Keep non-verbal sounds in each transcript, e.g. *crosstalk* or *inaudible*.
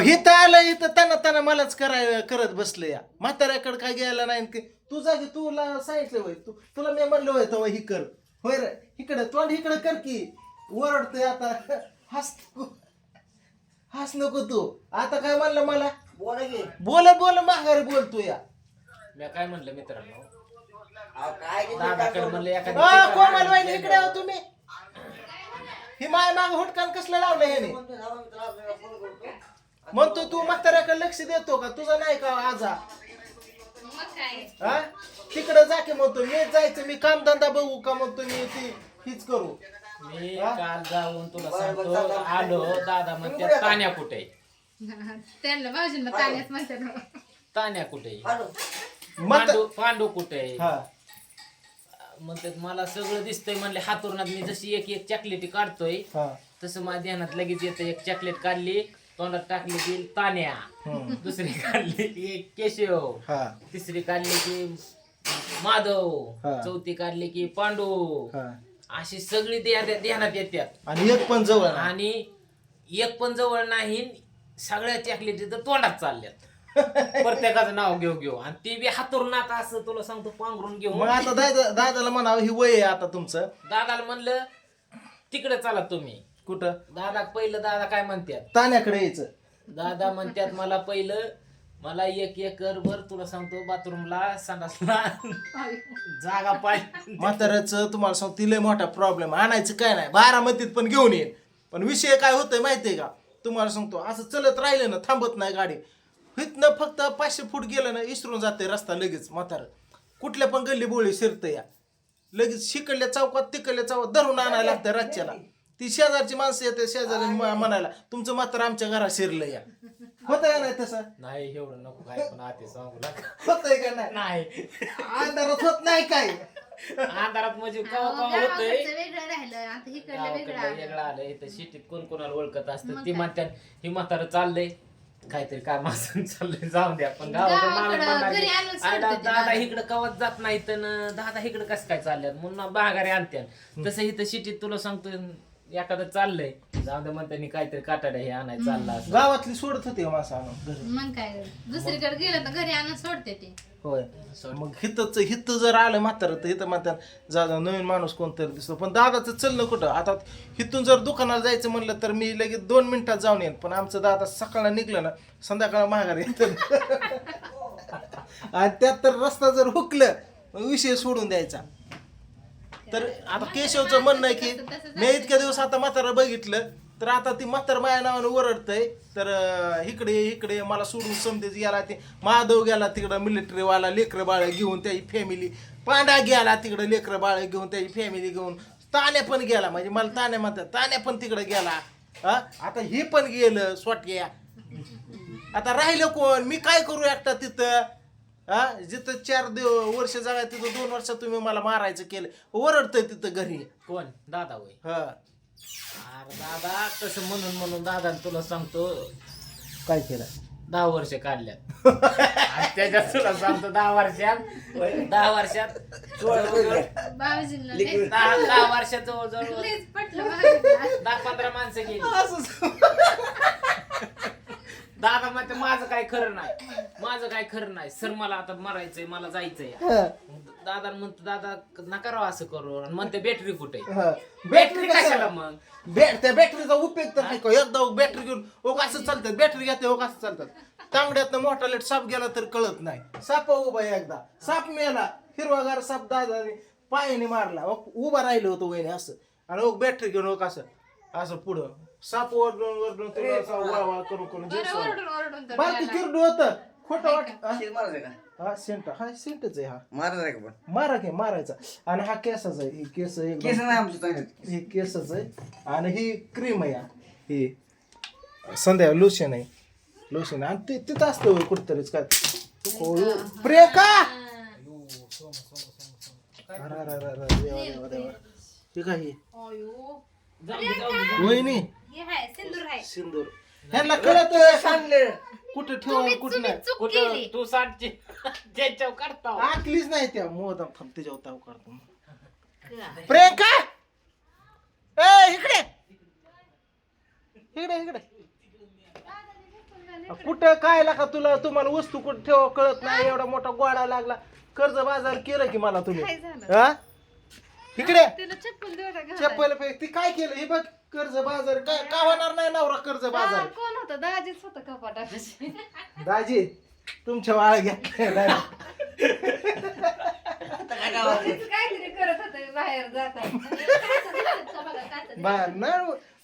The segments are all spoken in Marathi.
इथं आलं इथं त्यांना त्यांना मलाच कराय करत बसलं या. म्हाताऱ्याकडे काय गेला नाही की तू. जागी तुला सांगितलं होय तू तुला मी म्हणलं होय तेव्हा ही कर. होय रे इकडं तोंड इकडं कर की. ओरडतोय आता. हस हस नको तू. आता काय म्हणलं मला? बोला की. बोलत बोल माघारी बोलतो या. मी काय म्हणलं मित्रांनो? अहो, काय की दादाकडे म्हणलं एखादी अ, चिकन कोमल आणून वहिनी दे इकडे हो तुम्ही. ही माय माग हुटकान कसलं लावलं ह्याने? म्हणतो ना, मित्र आपल्याला फोन करतो. म्हणतो तू म्हाताऱ्याकडे लक्ष देतो का? तुझा नाही का आजा? मग काय? हा? तिकडे जा की म्हणतो मी जायचं मी कामधंदा बघू का म्हणतो मी ती हीच करू. मी? काल जाऊन तुला सांगतो. आलो दादा म्हणते कुठे तान्या कुठे त्यांना भाऊजींना ताण्यात म्हणतात तान्या कुठे हॅलो. मत पांडू पांडू कुठे हा. म्हणतात मला सगळं दिसतंय म्हणले हातुरणात मी जशी एक एक चॉकलेटी काढतोय हा. तसं माझ्या ध्यानात लगेच येतं एक चॉकलेट काढली तोंडात टाकली की तान्या. हम्म. दुसरी काढली की केशव. हा. तिसरी काढली की माधव. हा. चौथी काढली की पांडू. हा. अशी सगळी ध्या- ध्यानात येतात आणि एक पण जवळ नाही. आणि एक पण जवळ नाही सगळ्या चॉकलेटी तर तोंडात चालल्यात. *laughs* प्रत्येकाचं नाव घेऊ घेऊ. आणि ती बी हातुरणात असं तुला सांगतो पांघरून घेऊ मग आता दादा दादाला म्हणावं ही वय आहे आता तुमचं. दादाला म्हणलं तिकडे चला तुम्ही. कुठं? दादा पहिलं दादा काय म्हणतात ताण्याकडे यायचं. दादा म्हणतात मला पहिलं मला एक एकर भर तुला सांगतो बाथरूमला संडासला जागा पाहिजे. म्हाताऱ्याचं तुम्हाला सांगतो तिला मोठा प्रॉब्लेम आणायचं काय नाही. बारामतीत पण घेऊन येईल पण विषय काय होतोय माहितीये का? तुम्हाला सांगतो असं चलत राहिलं ना थांबत नाही गाडी. इथनं फक्त पाचशे फूट गेलं ना इसरून जाते रस्ता लगेच म्हातारं. कुठल्या पण गल्ली बोळी शिरतं या. लगेच शिकडल्या चौकात तिकडल्या चौकात धरून आणायला लागतं राज्याला ती शेजारची माणसं येते शेजारी म- म्हणायला तुमचं मात्र आमच्या घरात शिरलं या. होतं का नाही तसं? नाही एवढं नको काय पण आते सांगू होतंय का नाही? नाही. अंधारात होत नाही काय अंधारात म्हणजे कवा कवा होतंय. गावाकडचं वेगळं राहिलं आता इकडलं वेगळं गावाकडलं आलं. तर सिटीत कोण कोणाला ओळखत असतं मग ती काय? म्हणतात ही म्हातारं चाललंय. काहीतरी काय माणसं चाललंय जाऊन द्या पण गावाकडं माणूस गावाकडं म्हणणार घरी की, आणून सोडतात "आयला ते दादा दादा." इकडं कवच जात नाही तर दादा इकडं कसं काय चालल्यात? म्हणून बागारे आणत्यान तसं इथं सिटीत तुला सांगतो एखादं चाललंय. जाऊन द्या म्हणतानी काहीतरी काटाड्या हे आणाय चालला असं. गावातली सोडत होती आणून घरी. मग काय दुसरीकडे गेलं तर घरी आणून सोडते ते. होय. मग हितच हित जर आलं म्हातारं तर हिथं म्हणतात जा जा, नवीन माणूस कोणतरी दिसतो. पण दादाचं चलणं कुठं? आता हिथून जर दुकानाला जायचं म्हणलं तर मी लगेच दोन मिनिटात जाऊन येईन. पण आमचं दादा सकाळला निघलं ना संध्याकाळ माघार येत. *laughs* आणि त्यात तर रस्ता जर हुकलं मग विषय सोडून द्यायचा. तर आता केशवचं म्हणणं आहे की मी इतक्या दिवस आता म्हातारा बघितलं तर आता ती म्हातार माझ्या नावाने ओरडतंय. तर अं, इकडे इकडे मला सोडून समजेच गेला ते. महादेव गेला तिकडं मिलिटरीवाला लेकरं बाळ घेऊन त्याची फॅमिली पांडा गेला तिकडं लेकरं बाळ घेऊन त्याची फॅमिली घेऊन. ताण्या पण गेला म्हणजे मला ताण्या म्हणतात ताण्या पण तिकडं गेला. हा आता हे पण गेलं स्वटक्या. आता राहिलं कोण? मी काय करू एकटा तिथं? हा? जिथं चार दिव वर्ष जागा तिथं दोन वर्षात तुम्ही मला मारायचं केलं. ओरडतंय तिथं घरी. कोण? दादा होय. हा. अरे दादा तसं म्हणून म्हणून दादा तुला सांगतो. काय केलं? दहा वर्ष काढल्यात. *laughs* आणि त्याच्यात तुला सांगतो दहा वर्षात दहा वर्षात जवळजवळ दहा दहा वर्षात जवळजवळ पटलं. दहा पंधरा माणसं गेली. असं दादा म्हणते माझं काय खरं नाही. माझं काय खरं नाही. सर मला आता मरायचंय मला जायचंय. हा, दादा म्हणतो दादा नका राव असं करू. आणि म्हणते बॅटरी कुठे? हा. बॅटरी कशाला? मग? त्या बॅटरीचा उपयोग तर नाही का एकदा बॅटरी घेऊन ओक असं चालतात बॅटरी घेते ओक असं चालतात तांगड्यातनं मोठा लेट साप गेला तर कळत नाही. साप उभा आहे एकदा. साप मेला. हिरवागार साप दादाने पायाने मारला. ओक उभा राहिलं होतं वहिनी असं. आणि ओक बॅटरी घेऊन ओक असं असं पुढं. साप ओरडून ओरडून तुला असं वळवळ करून करून जीव बरं, सोडला. ओरडून ओरडून तर बारकी गेला. किरडू होतं. खोटं वाट हा? शेत मारायचं का? हा सेंट. हा सेंटच आहे हा. मारायचं आहे का पण? मारा की मारायचा. आणि हा केसाचा आहे ही केस केस एकदम नाही आमचे चांगले ही केसच आहे. आणि ही क्रीम आहे हा. ही संध्या लोशन आहे. लोशन आणि ते तिथं असतं होय कुठतरीच काय? हो, प्रियंका! अरे, अरे, अरे, अरे, देवा, देवा, देवा. हे काय हे? अयो. वहिनी. हे आहे सिंदूर आहे सिंदूर. ह्यांना कळत सांगले. कुठं ठेवा तुम्ही कुठं तुम्ही नाही. चूक कुठं केली. तू साठची *laughs* ज्याच्यावर करता आकलीच नाही त्या मोदम थांब त्याच्यावर ताव करतो. काय? प्रियंका! ए इकडे! इकडे इकडे. कुठं काय लागा तुला? तुम्हाला वस्तू कुठं ठेव कळत नाही एवढा मोठा गोडा लागला. कर्ज बाजार केलं की मला तुम्ही? काय झालं? हा इकडे. तिला चप्पल देऊ? चप्पल पे ती काय केलं? हे बघ कर्ज बाजार. काय का होणार नाही नवरा कर्ज हा, बाजार? कोण होतं? दाजीच होतं कपाटापाशी दाजी तुमच्या वाळ घ्या. दाजीच काहीतरी करत होते बाहेर ना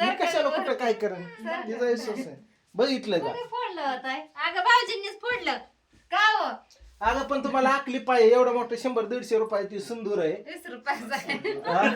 मी कशाला कुठं काय करेन? तिचा विश्वास आहे. बघितलं का? कोणी फोडलं होतं अगं भाऊजींनीच फोडलं. का हो? अगं पण तुम्हाला आकली पाहिजे एवढं मोठं शंभर दीडशे रुपयाची सुंदूर आहे वीस रुपयाचा आहे. हा?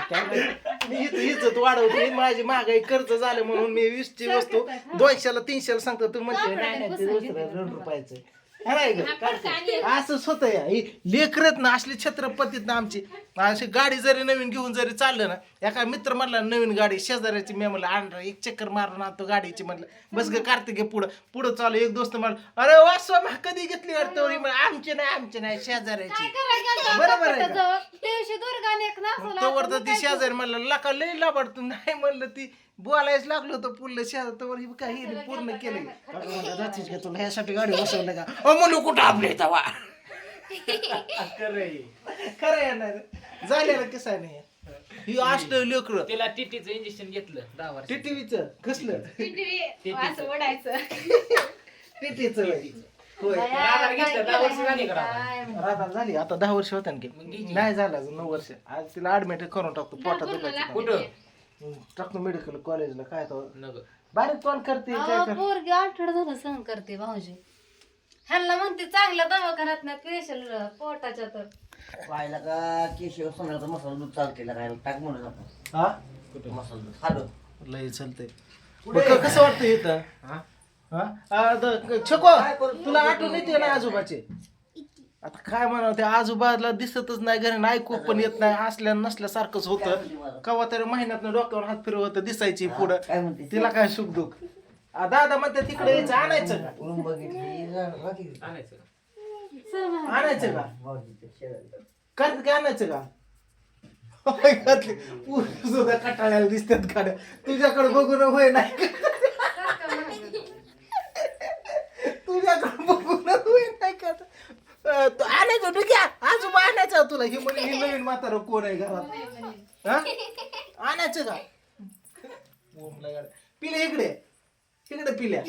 काय माहिती? मी इथं इज्जत वाढवते माझी महागाई कर्ज झालं म्हणून मी वीसची वस्तू दोनशेला तीनशेला सांगतो तू म्हणते नाही नाही ते दुसरं दोन रुपयाचं आहे. नाही गं? असंच होत या. लेकरत ना असली छत्रपतीत ना आमची. अशी गाडी जरी नवीन घेऊन जरी चाललं ना एका मित्र म्हणला नवीन गाडी शेजाऱ्याची. मी म्हणलं आणणार एक चक्कर मारून आणतो गाडीची. म्हणलं बस ग कार्तिक पुढं. पुढं चालू एक दोस्त म्हणलं अरे वासवा मग कधी घेतली? वाटतं आमची नाही आमची नाही शेजाऱ्याची. बरोबर आहे? दिवशी दुर्गाने एक नाचवला तवर तर ती शेजारी म्हणलं लका लय लाभाड नाही म्हणलं ती. बोलायच लागलो होतं पुढलं शेजार तवर ही काय हिने पूर्ण केलं. अगं म्हणलं, जातीस का तुला ह्यासाठी गाडी बसवलं का? अ म्हणू कुठं आपले तवा खरं येणार झालेलं कसं नाही ही. अष्ट लेकर. तिला टीटीचं इंजेक्शन घेतलं दहा वर्ष टीटीव्हीच कसलं? टिटवी असं ओढायचं. टीटीच. होय दादाला घेतलं दहा वर्ष झाली का दादा? काय? राधा झाली आता दहा वर्ष होत्या ना की. की. नाही झालं अजून नऊ वर्ष. आज तिला ऍडमिट करून टाकतो पोटात दुखायचं. कुठं? हम्म, टाकतो मेडिकल कॉलेजला काय तो? नग. बारीक तोंड करते काय पोरगी आठवड झालं सहन करते भाऊजी. ह्यांना म्हणते चांगल्या दवाखान्यात ना पेशल पोटाच्या तर. पाहिला का केशव सोन्याचा मसाला दूध चालते काय टाक म्हणून आपण. हा? मसाला दूध. खालो लय चालतंय. मग क- कसं वाटतं इथं? हा? छको. तुला आठवण येते ना आजोबाचे? आता काय म्हणावं ते आजोबाला दिसतच नाही घरी ऐकू पण येत नाही असल्या नसल्यासारखंच होतं. कवा तरी महिन्यात डोक्यावर हात फिरवत दिसायची पुढं. तिला काय सुख दुःख आ, दादा म्हणते तिकडे यायचं आणायचं का? आणायचं का? काय आणायचं का? सुद्धा कटाळ्याला दिसतात गाड्या तुझ्याकडे बघून होय नाही का? तुझ्याकडे बघून होय नाही का अं, तू आजोबा आणायचं तुला. ही म्हणजे ही नवीन म्हातारं कोण आहे घरात? हा? आणायचं का? ओमला. पिल्या इकडे. इकडे पिल्या.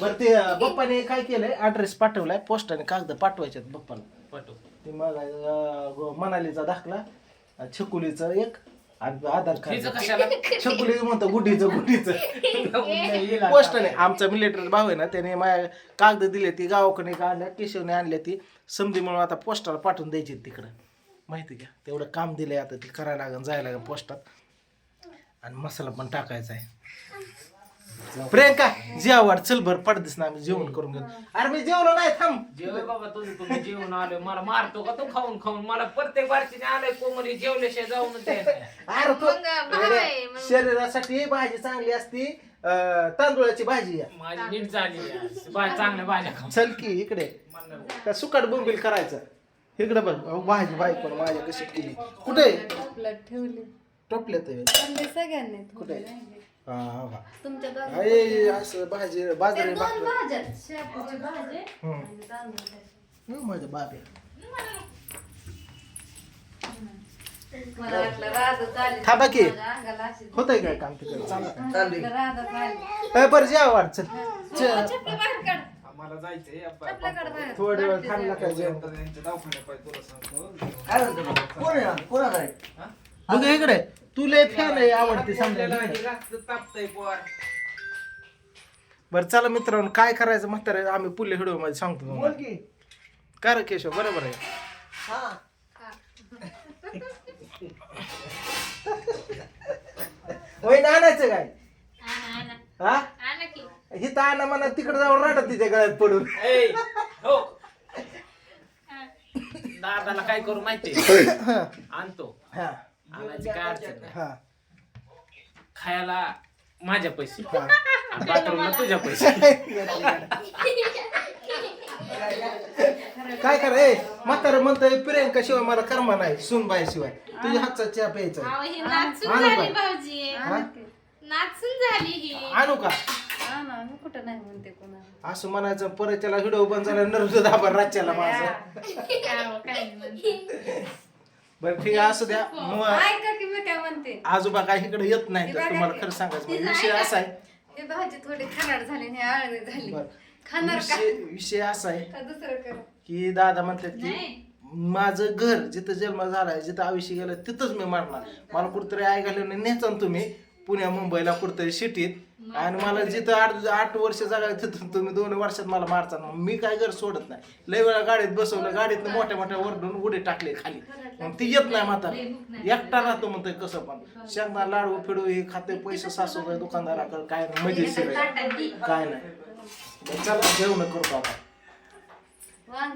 बरं ते अं, बप्पाने काय केलंय? ऍड्रेस पाठवलाय पोस्टाने कागद पाठवायचे बप्पाला. पाठव. ते मग अं, मनालीचा दाखला अं, छकुलीचं एक आणि आधार तिचं कार्ड कशाला? छकुलीचं म्हणतो गुडीचं गुडीचं *laughs* पोस्टाने आमचा मिलिटरी भाऊ आहे ना त्याने माझ्या कागद दिले ती गावाकडे काढल्या केशवने आणल्या ती. समधी म्हणून आता पोस्टाला पाठवून द्यायची तिकडं. माहिती का तेवढं काम दिलंय आता ते करायला लागेल जायला लागेल पोस्टात. आणि मसाला पण टाकायचा आहे. प्रियंका जेवाड चल भर पडदिस ना आम्ही जेवण करून घेऊ. अरे मी जेवलो नाही थांब. जेवण बाबा तुझं तुम्ही जेवण आलोय मला मारतो का तू खाऊन खाऊन? मला प्रत्येक बारचीने आलंय कोमली जेवल्याशिवाय जाऊन ते *laughs* अरे तो मग भाव आहे, मग. शरीरासाठी भाजी चांगली असती अं, तांदूळाची भाजी आहे. माझी नीट झाली. बा- चांगल्या भाज्या खाऊन. चल की इकडे. का सुकट बोंबील करायचं. इकडे बघ अहो, भाजी बायको माझ्या कशी केली. कुठे? आपलं ठेवले. टोपले ते आणले सगळ्यांनी कुठे? हा हा हा. तुमच्या दोघांना. अरे असं भाजी ते बाजरी दोन भाकरी. भाज्या शेपूची भाजी हम्म. आणि तांदूळ हं, माझं बाप आहे मला वाटलं राधा चालेल. माझ्या अंगाला अशी होतंय काय काम तिकडे? चालत चालली राधा चालेल. आहे बरं जेवा वाट चल हो, चल चपली बाहेर काढ. आम्हाला जायचंय चपल्या काढ बाहेर. थोडे वेळ थांबला काय जेवण यांच्या दवाखान्यात पाहिजे तुला सांगतो. काय म्हणतो? कोण आहे? कोण आहे? बघ इकडे. तुला फॅन आहे आवडते तापतंय पोर बरं चला मित्रांनो काय करायचं म्हातारे आम्ही पुढल्या व्हिडिओमध्ये सांगतो बोल तुम्हाला की. रे केशव बरोबर आहे. हा. होय ना आणायचं काय. हा? आणा म्हणा तिकडे जाऊन रडत तिच्या गळ्यात पडून. ए, हो. *laughs* दादाला काय करू माहिती? हा. आणतो. हा. आणायची काय अडचण नाही हा खायला माझ्या पैसे हा. आणि बाथरूमला तुझ्या पैसे *laughs* काय करा ए म्हातारं म्हणतोय प्रियंका शिवाय मला कर्मा नाही सुनबाई शिवाय तुझ्या हातचा चहा प्यायचा आहे. अहो, ही नाचून आणू झाली का? भाऊजी हा? नाचून झाली ही आणू का आणा, आणा. कुठं नाही म्हणते कोणाला असं म्हणायचं परत त्याला व्हिडिओ बंद झाला नर्वस दाबा राज्याला माझा *laughs* काय काय नाही म्हणते. बरं ठीक आहे असू द्या. मग ऐका की मी काय म्हणते? आजोबा काय इकडे येत नाही तर तुम्हाला खरं सांगायचं म्हणजे विषय असा आहे. हे भाजी थोडी झाली हे आळणी झाली. बरं. खाणार का? विषय विषय असा आहे का दुसरं कर? की दादा म्हणतात की माझं घर जिथं जन्म झालाय जिथं आयुष्य गेलं तिथंच मी मारणार. मला कुठतरी आई घालून नेचा तुम्ही पुण्या मुंबईला कुठतरी सिटीत आणि मला जिथं आठ आठ वर्ष जगायला तिथं तुम्ही दोन वर्षात मला मारचा मी काय घर सोडत नाही. लय वेळा गाडीत बसवलं गाडीत मोठ्या मोठ्या वरडून उडी टाकले खाली. मग ती येत नाही म्हातारा. एकटा राहतो म्हणतोय कसं पण. शेंगदा लाडू फिडू हे खाते पैसे सासू दुकानदाराकडे काय मजेशीर काय नाही. चला जेवण आता वांग